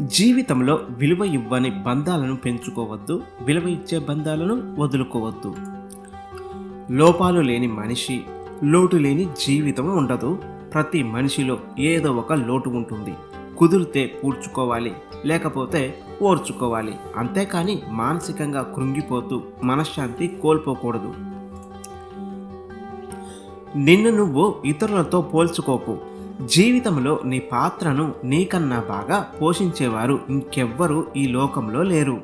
జీవితంలో విలువ ఇవ్వని బంధాలను పెంచుకోవద్దు విలువ ఇచ్చే బంధాలను వదులుకోవద్దు. లోపాలు లేని మనిషి లోటు లేని జీవితం ఉండదు. ప్రతి మనిషిలో ఏదో ఒక లోటు ఉంటుంది. కుదిరితే పూడ్చుకోవాలి లేకపోతే ఓర్చుకోవాలి. అంతేకాని మానసికంగా కృంగిపోతూ మనశ్శాంతి కోల్పోకూడదు. నిన్ను నువ్వు ఇతరులతో పోల్చుకోకు. జీవితంలో నీ పాత్రను నీకన్నా బాగా పోషించేవారు ఇంకెవ్వరూ ఈ లోకంలో లేరు.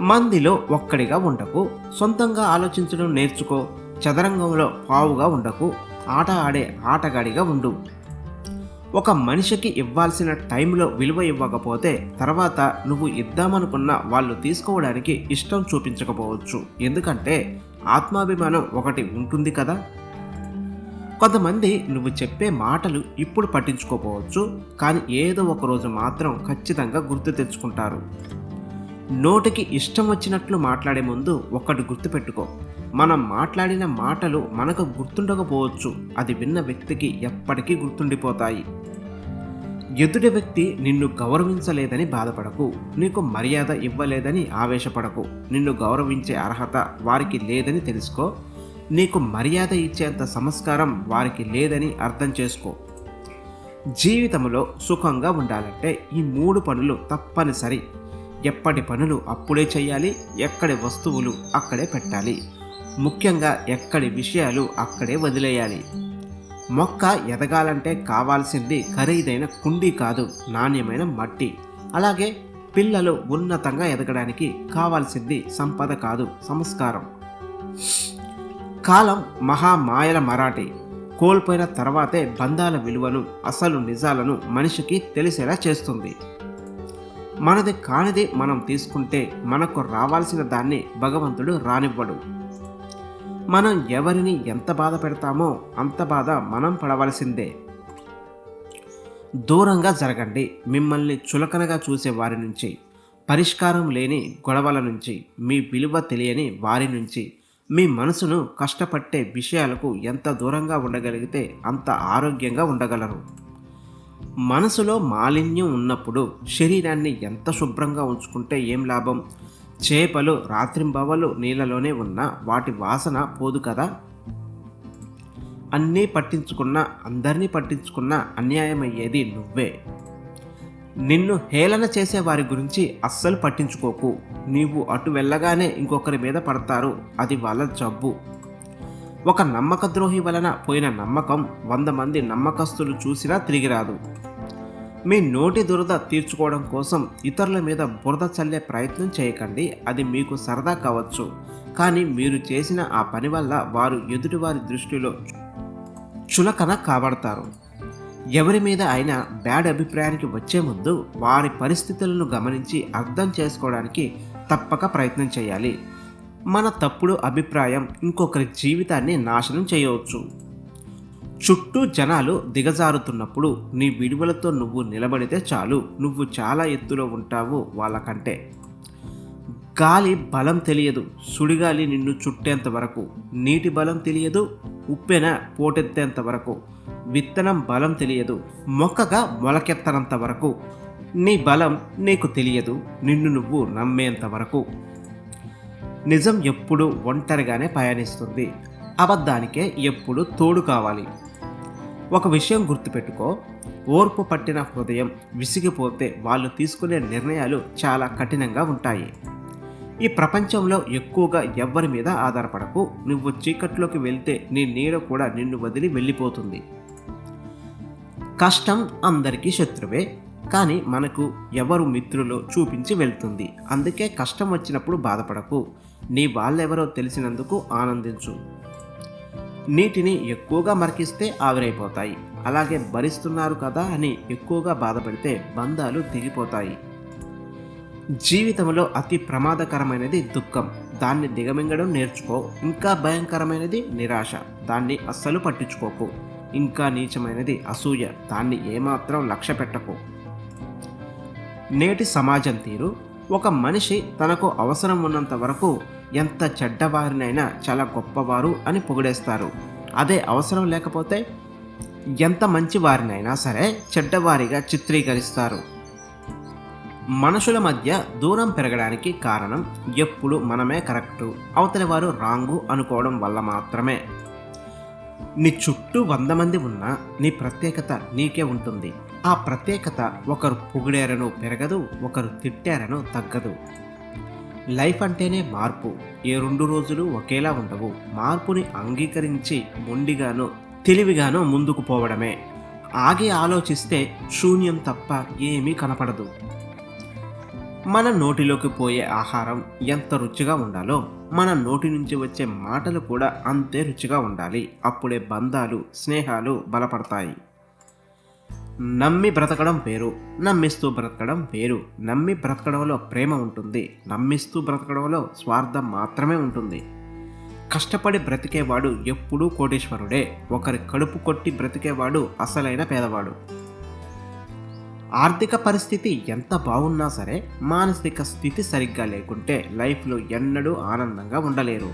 మందిలో ఒక్కడిగా ఉండకు సొంతంగా ఆలోచించడం నేర్చుకో చదరంగంలో పావుగా ఉండకు ఆట ఆడే ఆటగాడిగా ఉండు. ఒక మనిషికి ఇవ్వాల్సిన టైంలో విలువ ఇవ్వకపోతే తర్వాత నువ్వు ఇద్దామనుకున్న వాళ్ళు తీసుకోవడానికి ఇష్టం చూపించకపోవచ్చు. ఎందుకంటే ఆత్మాభిమానం ఒకటి ఉంటుంది కదా? కొంతమంది నువ్వు చెప్పే మాటలు ఇప్పుడు పట్టించుకోపోవచ్చు కానీ ఏదో ఒక రోజు మాత్రం ఖచ్చితంగా గుర్తు తెచ్చుకుంటారు. నోటికి ఇష్టం వచ్చినట్లు మాట్లాడే ముందు ఒకటి గుర్తుపెట్టుకో. మనం మాట్లాడిన మాటలు మనకు గుర్తుండకపోవచ్చు అది విన్న వ్యక్తికి ఎప్పటికీ గుర్తుండిపోతాయి. ఎదుటి వ్యక్తి నిన్ను గౌరవించలేదని బాధపడకు నీకు మర్యాద ఇవ్వలేదని ఆవేశపడకు. నిన్ను గౌరవించే అర్హత వారికి లేదని తెలుసుకో. నీకు మర్యాద ఇచ్చేంత సంస్కారం వారికి లేదని అర్థం చేసుకో. జీవితంలో సుఖంగా ఉండాలంటే ఈ మూడు పనులు తప్పనిసరి. ఎప్పటి పనులు అప్పుడే చేయాలి ఎక్కడి వస్తువులు అక్కడే పెట్టాలి. ముఖ్యంగా ఎక్కడి విషయాలు అక్కడే వదిలేయాలి. మొక్క ఎదగాలంటే కావాల్సింది ఖరీదైన కుండీ కాదు నాణ్యమైన మట్టి. అలాగే పిల్లలు ఉన్నతంగా ఎదగడానికి కావాల్సింది సంపద కాదు సంస్కారం. కాలం మహామాయల మరాఠీ. కోల్పోయిన తర్వాతే బంధాల విలువను అసలు నిజాలను మనిషికి తెలిసేలా చేస్తుంది. మనది కానిది మనం తీసుకుంటే మనకు రావాల్సిన దాన్ని భగవంతుడు రానివ్వడు. మనం ఎవరిని ఎంత బాధ పెడతామో అంత బాధ మనం పడవలసిందే. దూరంగా జరగండి మిమ్మల్ని చులకనగా చూసే వారి నుంచి. పరిష్కారం లేని గొడవల నుంచి మీ విలువ తెలియని వారి నుంచి. మీ మనసును కష్టపట్టే విషయాలకు ఎంత దూరంగా ఉండగలిగితే అంత ఆరోగ్యంగా ఉండగలరు. మనసులో మాలిన్యం ఉన్నప్పుడు శరీరాన్ని ఎంత శుభ్రంగా ఉంచుకుంటే ఏం లాభం? చేపలు రాత్రింబవలు నీళ్ళలోనే ఉన్న వాటి వాసన పోదు కదా? అన్నీ పట్టించుకున్నా అందరినీ పట్టించుకున్నా అన్యాయమయ్యేది నువ్వే. నిన్ను హేళన చేసే వారి గురించి అస్సలు పట్టించుకోకు. నీవు అటు వెళ్ళగానే ఇంకొకరి మీద పడతారు. అది వాళ్ళ జబ్బు. ఒక నమ్మక ద్రోహి వలన పోయిన నమ్మకం వంద మంది నమ్మకస్తులు చూసినా తిరిగి రాదు. మీ నోటి దురద తీర్చుకోవడం కోసం ఇతరుల మీద బురద చల్లే ప్రయత్నం చేయకండి. అది మీకు సరదా కావచ్చు. కానీ మీరు చేసిన ఆ పని వల్ల వారు ఎదుటివారి దృష్టిలో చులకన కాబడతారు. ఎవరి మీద అయినా బ్యాడ్ అభిప్రాయానికి వచ్చే ముందు వారి పరిస్థితులను గమనించి అర్థం చేసుకోవడానికి తప్పక ప్రయత్నం చేయాలి. మన తప్పుడు అభిప్రాయం ఇంకొకరి జీవితాన్ని నాశనం చేయవచ్చు. చుట్టూ జనాలు దిగజారుతున్నప్పుడు నీ విడువలతో నువ్వు నిలబడితే చాలు. నువ్వు చాలా ఎత్తులో ఉంటావు వాళ్ళకంటే. గాలి బలం తెలియదు. సుడిగాలి నిన్ను చుట్టేంత వరకు. నీటి బలం తెలియదు. ఉప్పెన పోటెత్తేంత వరకు. విత్తనం బలం తెలియదు. మొక్కగా మొలకెత్తనంత వరకు. నీ బలం నీకు తెలియదు. నిన్ను నువ్వు నమ్మేంత వరకు. నిజం ఎప్పుడు ఒంటరిగానే పయనిస్తుంది అబద్ధానికే ఎప్పుడు తోడు కావాలి. ఒక విషయం గుర్తుపెట్టుకో. ఓర్పు పట్టిన హృదయం విసిగిపోతే వాళ్ళు తీసుకునే నిర్ణయాలు చాలా కఠినంగా ఉంటాయి. ఈ ప్రపంచంలో ఎక్కువగా ఎవ్వరి మీద ఆధారపడకు. నువ్వు చీకట్లోకి వెళ్తే నీ నీడ కూడా నిన్ను వదిలి వెళ్ళిపోతుంది. కష్టం అందరికీ శత్రువే కానీ మనకు ఎవరు మిత్రులో చూపించి వెళ్తుంది. అందుకే కష్టం వచ్చినప్పుడు బాధపడకు. నీ వాళ్ళెవరో తెలిసినందుకు ఆనందించు. నీటిని ఎక్కువగా మరికిస్తే ఆవిరైపోతాయి. అలాగే భరిస్తున్నారు కదా అని ఎక్కువగా బాధపడితే బంధాలు దిగిపోతాయి జీవితంలో అతి ప్రమాదకరమైనది దుఃఖం. దాన్ని దిగమింగడం నేర్చుకో. ఇంకా భయంకరమైనది నిరాశ. దాన్ని అస్సలు పట్టించుకోకు. ఇంకా నీచమైనది అసూయ. దాన్ని ఏమాత్రం లక్ష్య పెట్టకు. నేటి సమాజం తీరు ఒక మనిషి తనకు అవసరం ఉన్నంత వరకు ఎంత చెడ్డవారినైనా చాలా గొప్పవారు అని పొగిడేస్తారు. అదే అవసరం లేకపోతే ఎంత మంచి వారినైనా సరే చెడ్డవారిగా చిత్రీకరిస్తారు. మనుషుల మధ్య దూరం పెరగడానికి కారణం ఎప్పుడు మనమే కరెక్టు. అవతలి వారు రాంగు అనుకోవడం వల్ల మాత్రమే. నీ చుట్టూ వంద మంది ఉన్నా నీ ప్రత్యేకత నీకే ఉంటుంది. ఆ ప్రత్యేకత ఒకరు పొగిడారను పెరగదు ఒకరు తిట్టారను తగ్గదు. లైఫ్ అంటేనే మార్పు. ఏ రెండు రోజులు ఒకేలా ఉండవు. మార్పుని అంగీకరించి మొండిగాను తెలివిగాను ముందుకు పోవడమే. ఆగి ఆలోచిస్తే శూన్యం తప్ప ఏమీ కనపడదు. మన నోటిలోకి పోయే ఆహారం ఎంత రుచిగా ఉండాలో మన నోటి నుంచి వచ్చే మాటలు కూడా అంతే రుచిగా ఉండాలి. అప్పుడే బంధాలు స్నేహాలు బలపడతాయి. నమ్మి బ్రతకడం వేరు నమ్మిస్తూ బ్రతకడం వేరు. నమ్మి బ్రతకడంలో ప్రేమ ఉంటుంది నమ్మిస్తూ బ్రతకడంలో స్వార్థం మాత్రమే ఉంటుంది. కష్టపడి బ్రతికేవాడు ఎప్పుడూ కోటీశ్వరుడే ఒకరి కడుపు కొట్టి బ్రతికేవాడు అసలైన పేదవాడు. ఆర్థిక పరిస్థితి ఎంత బాగున్నా సరే మానసిక స్థితి సరిగ్గా లేకుంటే లైఫ్లో ఎన్నడూ ఆనందంగా ఉండలేరు.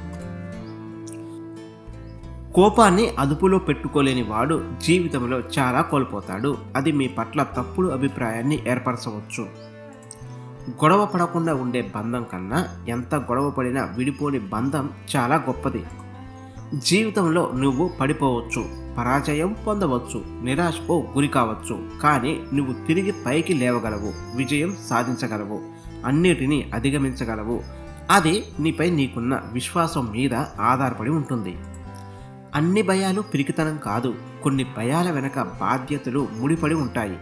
కోపాన్ని అదుపులో పెట్టుకోలేని వాడు జీవితంలో చాలా కోల్పోతాడు. అది మీ పట్ల తప్పుడు అభిప్రాయాన్ని ఏర్పరచవచ్చు. గొడవ పడకుండా ఉండే బంధం కన్నా ఎంత గొడవ పడినా విడిపోని బంధం చాలా గొప్పది. జీవితంలో నువ్వు పడిపోవచ్చు పరాజయం పొందవచ్చు నిరాశకు గురి కావచ్చు. కానీ నువ్వు తిరిగి పైకి లేవగలవు విజయం సాధించగలవు అన్నిటినీ అధిగమించగలవు. అది నీపై నీకున్న విశ్వాసం మీద ఆధారపడి ఉంటుంది. అన్ని భయాలు పిరికితనం కాదు కొన్ని భయాల వెనక బాధ్యతలు ముడిపడి ఉంటాయి.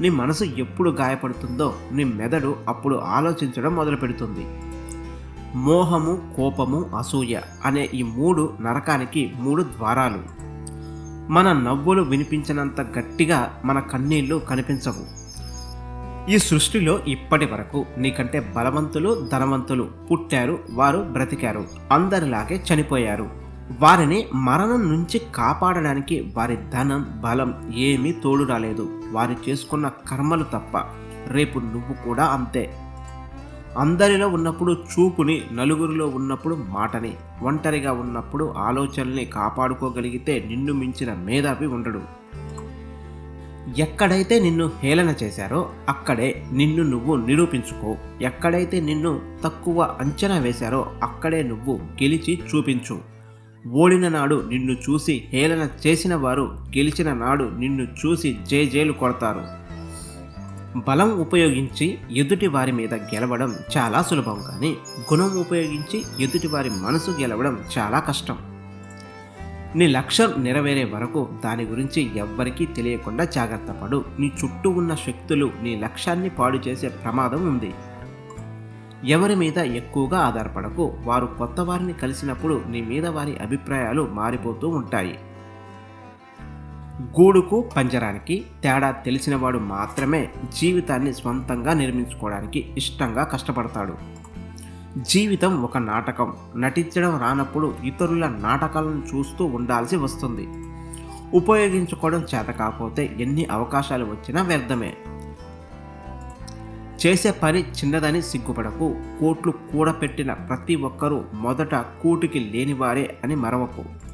నీ మనసు ఎప్పుడు గాయపడుతుందో నీ మెదడు అప్పుడు ఆలోచించడం మొదలు పెడుతుంది మోహము కోపము అసూయ అనే ఈ మూడు నరకానికి మూడు ద్వారాలు. మన నవ్వులు వినిపించినంత గట్టిగా మన కన్నీళ్ళు కనిపించవు. ఈ సృష్టిలో ఇప్పటి వరకు నీకంటే బలవంతులు ధనవంతులు పుట్టారు వారు బ్రతికారు అందరిలాగే చనిపోయారు. వారిని మరణం నుంచి కాపాడడానికి వారి ధనం బలం ఏమీ తోడు రాలేదు. వారు చేసుకున్న కర్మలు తప్ప రేపు నువ్వు కూడా అంతే. అందరిలో ఉన్నప్పుడు చూపుని నలుగురిలో ఉన్నప్పుడు మాటని ఒంటరిగా ఉన్నప్పుడు ఆలోచనల్ని కాపాడుకోగలిగితే నిన్ను మించిన మేధావి ఉండడు. ఎక్కడైతే నిన్ను హేళన చేశారో అక్కడే నిన్ను నువ్వు నిరూపించుకో. ఎక్కడైతే నిన్ను తక్కువ అంచనా వేశారో అక్కడే నువ్వు గెలిచి చూపించు. ఓడిన నాడు నిన్ను చూసి హేళన చేసిన వారు గెలిచిన నాడు నిన్ను చూసి జేజేలు కొడతారు. బలం ఉపయోగించి ఎదుటి వారి మీద గెలవడం చాలా సులభం కానీ గుణం ఉపయోగించి ఎదుటి వారి మనసు గెలవడం చాలా కష్టం. నీ లక్ష్యం నెరవేరే వరకు దాని గురించి ఎవ్వరికీ తెలియకుండా జాగ్రత్త పడు. నీ చుట్టూ ఉన్న శక్తులు నీ లక్ష్యాన్ని పాడు చేసే ప్రమాదం ఉంది. ఎవరి మీద ఎక్కువగా ఆధారపడకు. వారు కొత్త వారిని కలిసినప్పుడు నీ మీద వారి అభిప్రాయాలు మారిపోతూ ఉంటాయి. గూడుకు పంజరానికి తేడా తెలిసినవాడు మాత్రమే జీవితాన్ని స్వంతంగా నిర్మించుకోవడానికి ఇష్టంగా కష్టపడతాడు. జీవితం ఒక నాటకం. నటించడం రానప్పుడు ఇతరుల నాటకాలను చూస్తూ ఉండాల్సి వస్తుంది. ఉపయోగించుకోవడం చేత కాకపోతే ఎన్ని అవకాశాలు వచ్చినా వ్యర్థమే. చేసే పని చిన్నదని సిగ్గుపడకు. కోట్లు కూడపెట్టిన ప్రతి ఒక్కరూ మొదట కూటికి లేనివారే అని మరవకు.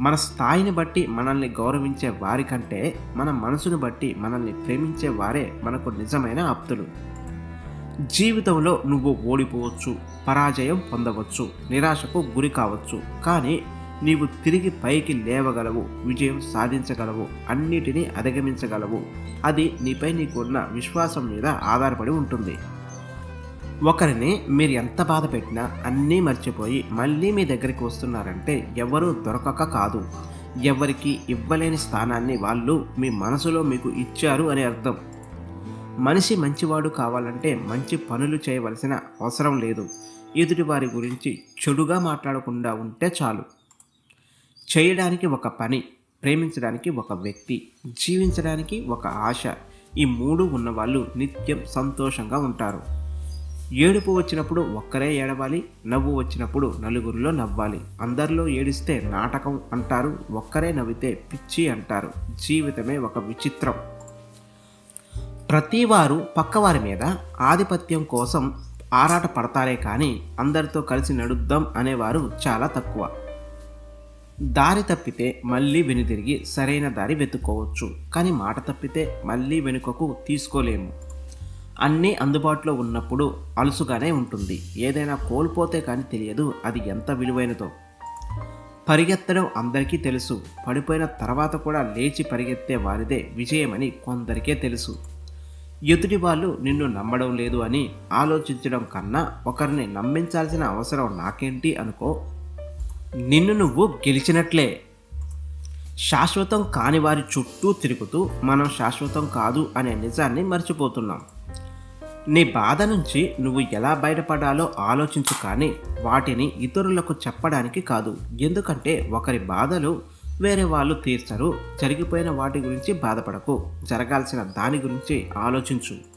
మన స్థాయిని బట్టి మనల్ని గౌరవించే వారికంటే మన మనసును బట్టి మనల్ని ప్రేమించే వారే మనకు నిజమైన ఆప్తులు. జీవితంలో నువ్వు ఓడిపోవచ్చు పరాజయం పొందవచ్చు నిరాశకు గురి కావచ్చు కానీ నీవు తిరిగి పైకి లేవగలవు విజయం సాధించగలవు అన్నిటినీ అధిగమించగలవు. అది నీపై నీకున్న విశ్వాసం మీద ఆధారపడి ఉంటుంది. ఒకరిని మీరు ఎంత బాధ పెట్టినా అన్నీ మర్చిపోయి మళ్ళీ మీ దగ్గరికి వస్తున్నారంటే ఎవరూ దొరకక కాదు. ఎవరికి ఇవ్వలేని స్థానాన్ని వాళ్ళు మీ మనసులో మీకు ఇచ్చారు అని అర్థం. మనిషి మంచివాడు కావాలంటే మంచి పనులు చేయవలసిన అవసరం లేదు. ఎదుటి వారి గురించి చెడుగా మాట్లాడకుండా ఉంటే చాలు. చేయడానికి ఒక పని ప్రేమించడానికి ఒక వ్యక్తి జీవించడానికి ఒక ఆశ ఈ మూడు ఉన్నవాళ్ళు నిత్యం సంతోషంగా ఉంటారు. ఏడుపు వచ్చినప్పుడు ఒక్కరే ఏడవాలి నవ్వు వచ్చినప్పుడు నలుగురిలో నవ్వాలి. అందరిలో ఏడిస్తే నాటకం అంటారు ఒక్కరే నవ్వితే పిచ్చి అంటారు. జీవితమే ఒక విచిత్రం. ప్రతివారు పక్కవారి మీద ఆధిపత్యం కోసం ఆరాట పడతారే కానీ అందరితో కలిసి నడుద్దాం అనేవారు చాలా తక్కువ. దారి తప్పితే మళ్ళీ వెనుతిరిగి సరైన దారి వెతుక్కోవచ్చు. కానీ మాట తప్పితే మళ్ళీ వెనుకకు తీసుకోలేము. అన్నీ అందుబాటులో ఉన్నప్పుడు అలుసుగానే ఉంటుంది. ఏదైనా కోల్పోతే కానీ తెలియదు అది ఎంత విలువైనదో. పరిగెత్తడం అందరికీ తెలుసు. పడిపోయిన తర్వాత కూడా లేచి పరిగెత్తే వారిదే విజయమని కొందరికే తెలుసు. ఎదుటి వాళ్ళు నిన్ను నమ్మడం లేదు అని ఆలోచించడం కన్నా ఒకరిని నమ్మించాల్సిన అవసరం నాకేంటి అనుకో. నిన్ను నువ్వు గెలిచినట్లే. శాశ్వతం కాని వారి చుట్టూ తిరుగుతూ మనం శాశ్వతం కాదు అనే నిజాన్ని మర్చిపోతున్నాం. నీ బాధ నుంచి నువ్వు ఎలా బయటపడాలో ఆలోచించు కానీ వాటిని ఇతరులకు చెప్పడానికి కాదు. ఎందుకంటే ఒకరి బాధలు వేరే వాళ్ళు తీర్చరు. జరిగిపోయిన వాటి గురించి బాధపడకు. జరగాల్సిన దాని గురించి ఆలోచించు.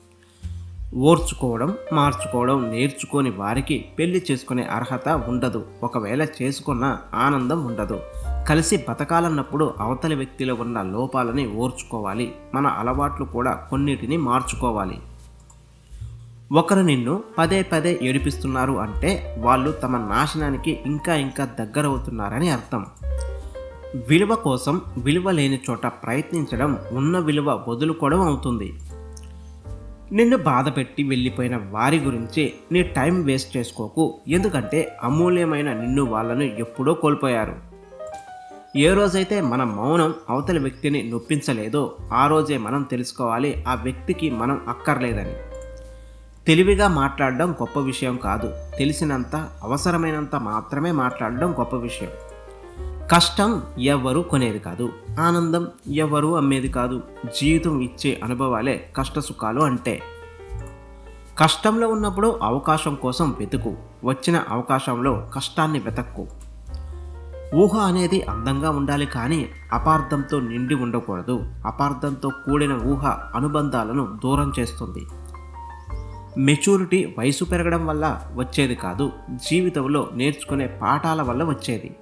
ఓర్చుకోవడం మార్చుకోవడం నేర్చుకోని వారికి పెళ్ళి చేసుకునే అర్హత ఉండదు. ఒకవేళ చేసుకున్న ఆనందం ఉండదు. కలిసి బతకాలన్నప్పుడు అవతలి వ్యక్తిలో ఉన్న లోపాలని ఓర్చుకోవాలి. మన అలవాట్లు కూడా కొన్నిటిని మార్చుకోవాలి. ఒకరు నిన్ను పదే పదే ఏడిపిస్తున్నారు అంటే వాళ్ళు తమ నాశనానికి ఇంకా ఇంకా దగ్గరవుతున్నారని అర్థం. విలువ కోసం విలువ లేని చోట ప్రయత్నించడం ఉన్న విలువ వదులుకోవడం అవుతుంది. నిన్ను బాధ పెట్టి వెళ్ళిపోయిన వారి గురించి నీ టైం వేస్ట్ చేసుకోకు. ఎందుకంటే అమూల్యమైన నిన్ను వాళ్ళను ఎప్పుడో కోల్పోయారు. ఏ రోజైతే మన మౌనం అవతలి వ్యక్తిని నొప్పించలేదో ఆ రోజే మనం తెలుసుకోవాలి ఆ వ్యక్తికి మనం అక్కర్లేదని. తెలివిగా మాట్లాడడం గొప్ప విషయం కాదు. తెలిసినంత అవసరమైనంత మాత్రమే మాట్లాడడం గొప్ప విషయం. కష్టం ఎవ్వరూ కొనేది కాదు. ఆనందం ఎవ్వరూ అమ్మేది కాదు. జీవితం ఇచ్చే అనుభవాలే కష్ట సుఖాలు అంటే. కష్టంలో ఉన్నప్పుడు అవకాశం కోసం వెతుకు. వచ్చిన అవకాశంలో కష్టాన్ని వెతక్కు. ఊహ అనేది అందంగా ఉండాలి కానీ అపార్థంతో నిండి ఉండకూడదు. అపార్థంతో కూడిన ఊహ అనుబంధాలను దూరం చేస్తుంది. మెచ్యూరిటీ వయసు పెరగడం వల్ల వచ్చేది కాదు. జీవితంలో నేర్చుకునే పాఠాల వల్ల వచ్చేది.